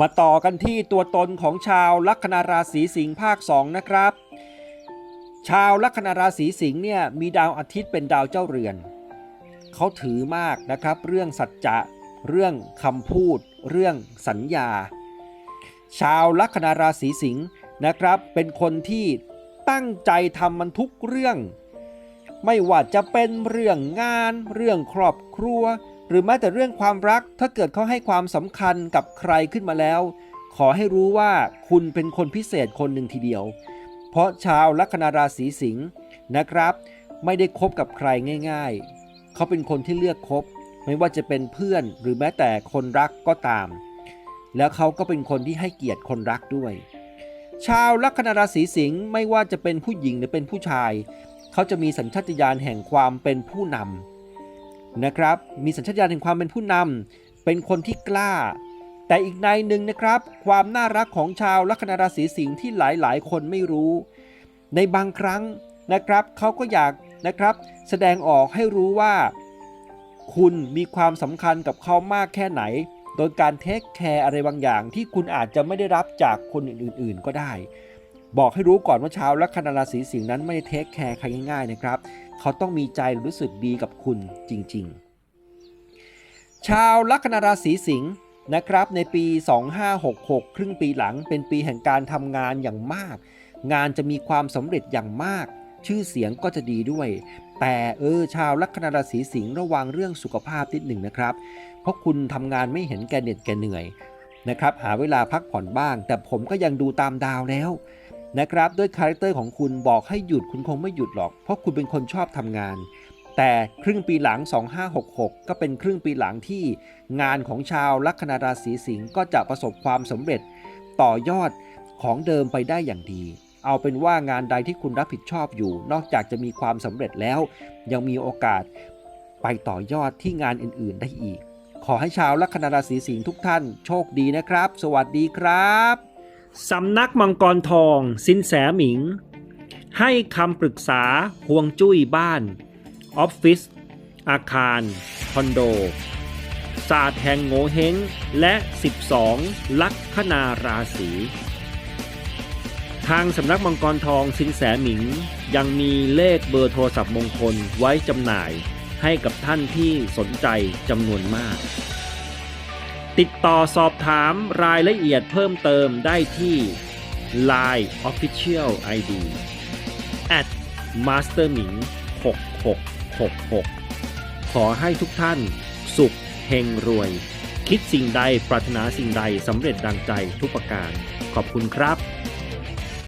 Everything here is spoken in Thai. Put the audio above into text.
มาต่อกันที่ตัวตนของชาวลัคนาราศีสิงห์ภาค 2 นะครับ ชาวลัคนาราศีสิงห์เนี่ยมีดาวอาทิตย์เป็นดาวเจ้าเรือน เขาถือมากนะครับ เรื่องสัจจะ เรื่องคำพูด เรื่องสัญญา ชาวลัคนาราศีสิงห์นะครับ เป็นคนที่ตั้งใจทำมันทุกเรื่อง ไม่ว่าจะเป็นเรื่องงาน เรื่องครอบครัว หรือแม้แต่เรื่องความรักถ้าเกิดเขาให้ความสำคัญกับใครขึ้นมาแล้ว ขอให้รู้ว่าคุณเป็นคนพิเศษคนหนึ่งทีเดียว เพราะชาวลัคนาราศีสิงห์นะครับ ไม่ได้คบกับใครง่าย ๆ เขาเป็นคนที่เลือกคบ ไม่ว่าจะเป็นเพื่อนหรือแม้แต่คนรักก็ตาม แล้วเขาก็เป็นคนที่ให้เกียรติคนรักด้วย ชาวลัคนาราศีสิงห์ไม่ว่าจะเป็นผู้หญิงหรือเป็นผู้ชาย เขาจะมีสัญชาตญาณแห่งความเป็นผู้นำ นะครับ มีสัญชาตญาณแห่งความเป็นผู้นำเป็นคนที่กล้า แต่อีกในหนึ่งนะครับ ความน่ารักของชาวลัคนาราศีสิงห์ที่หลายๆ คนไม่รู้ ในบางครั้งนะครับเขาก็อยากนะครับ แสดงออกให้รู้ว่า คุณมีความสำคัญกับเขามากแค่ไหน โดยการเทคแคร์อะไรบางอย่างที่คุณอาจจะไม่ได้รับจากคนอื่น ๆ ก็ได้ บอกให้รู้ก่อนว่าชาวลัคนาราศีสิงห์นั้นไม่ได้เทคแคร์ใครง่ายๆนะครับ เขาต้องมีใจรู้สึกดีกับคุณจริง ๆ ชาวลัคนาราศีสิงห์นะครับในปี 2566 ครึ่งปีหลังเป็นปีแห่งการทำงานอย่างมาก งานจะมีความสำเร็จอย่างมาก ชื่อเสียงก็จะดีด้วย แต่เออชาวลัคนาราศีสิงห์ระวังเรื่องสุขภาพนิดหนึ่งนะครับ เพราะคุณทำงานไม่เห็นแกเหน็ดแกเหนื่อยนะครับหาเวลาพักผ่อนบ้าง แต่ผมก็ยังดูตามดาวแล้ว นะครับด้วยคาแรคเตอร์ของคุณบอกให้หยุดคุณคงไม่หยุดหรอก เพราะคุณเป็นคนชอบทำงาน แต่ครึ่งปีหลัง 2566 ก็เป็นครึ่งปีหลังที่งานของชาวลัคนาราศีสิงห์ก็จะประสบความสำเร็จต่อยอดของเดิมไปได้อย่างดี เอาเป็นว่างานใดที่คุณรับผิดชอบอยู่ นอกจากจะมีความสำเร็จแล้ว ยังมีโอกาสไปต่อยอดที่งานอื่น ๆ ได้อีก ขอให้ชาวลัคนาราศีสิงห์ทุกท่านโชคดีนะครับ สวัสดีครับ สำนักมังกรทอง สินแสหมิง ให้คำปรึกษาห่วงจุ้ยบ้าน ออฟฟิศ อาคาร คอนโด ศาสตร์แห่งโงเฮงและ 12 ลัคนาราศีทางสำนักมังกรทองสินแสหมิง ยังมีเลขเบอร์โทรศัพท์มงคลไว้จำหน่ายให้กับท่านที่สนใจจำนวนมาก ติดต่อสอบถามรายละเอียดเพิ่มเติมได้ที่ Line Official ID at masterming 6666 ขอให้ทุกท่านสุขเฮงรวย คิดสิ่งใดปรารถนาสิ่งใดสำเร็จดังใจทุกประการ ขอบคุณครับ